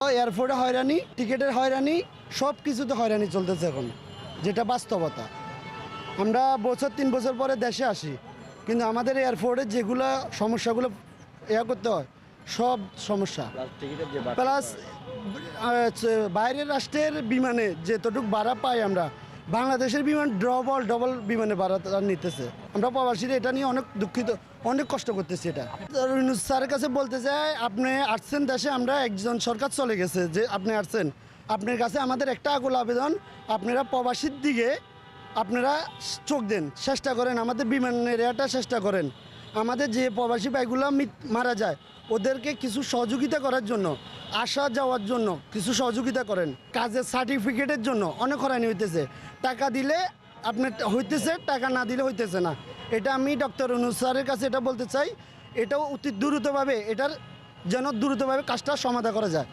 এয়ারপোর্টে হয়রানি টিকিটের হয়রানি সব কিছুতে হয়রানি চলতেছে এখন যেটা বাস্তবতা। আমরা বছর তিন বছর পরে দেশে আসি কিন্তু আমাদের এয়ারপোর্টে যেগুলো সমস্যাগুলো ইয়া করতে হয় সব সমস্যা। প্লাস বাইরের রাষ্ট্রের বিমানে যেতটুক ভাড়া পাই আমরা বাংলাদেশের বিমান ডবল ডবল বিমানে ভাড়া নিতেছে। আমরা প্রবাসীরা এটা নিয়ে অনেক দুঃখিত, অনেক কষ্ট করতেছি এটা। স্যারের কাছে বলতে চাই, আপনি আসছেন দেশে, আমরা একজন সরকার চলে গেছে, যে আপনি আসছেন। আপনার কাছে আমাদের একটা আগুল আবেদন, আপনারা প্রবাসীর দিকে আপনারা চোখ দেন, চেষ্টা করেন, আমাদের বিমানের এটা চেষ্টা করেন। আমাদের যে প্রবাসী ভাইগুলো মারা যায়, ওদেরকে কিছু সহযোগিতা করার জন্য, আসা যাওয়ার জন্য কিছু সহযোগিতা করেন। কাজের সার্টিফিকেটের জন্য অনেক হরানি হইতেছে। টাকা দিলে আপনার হইতেছে, টাকা না দিলে হইতেছে না। এটা আমি ডক্টর অনুজ স্যারের কাছে এটা বলতে চাই, এটাও অতি দ্রুতভাবে, এটার যেন দ্রুতভাবে কাজটা সমাধা করা যায়।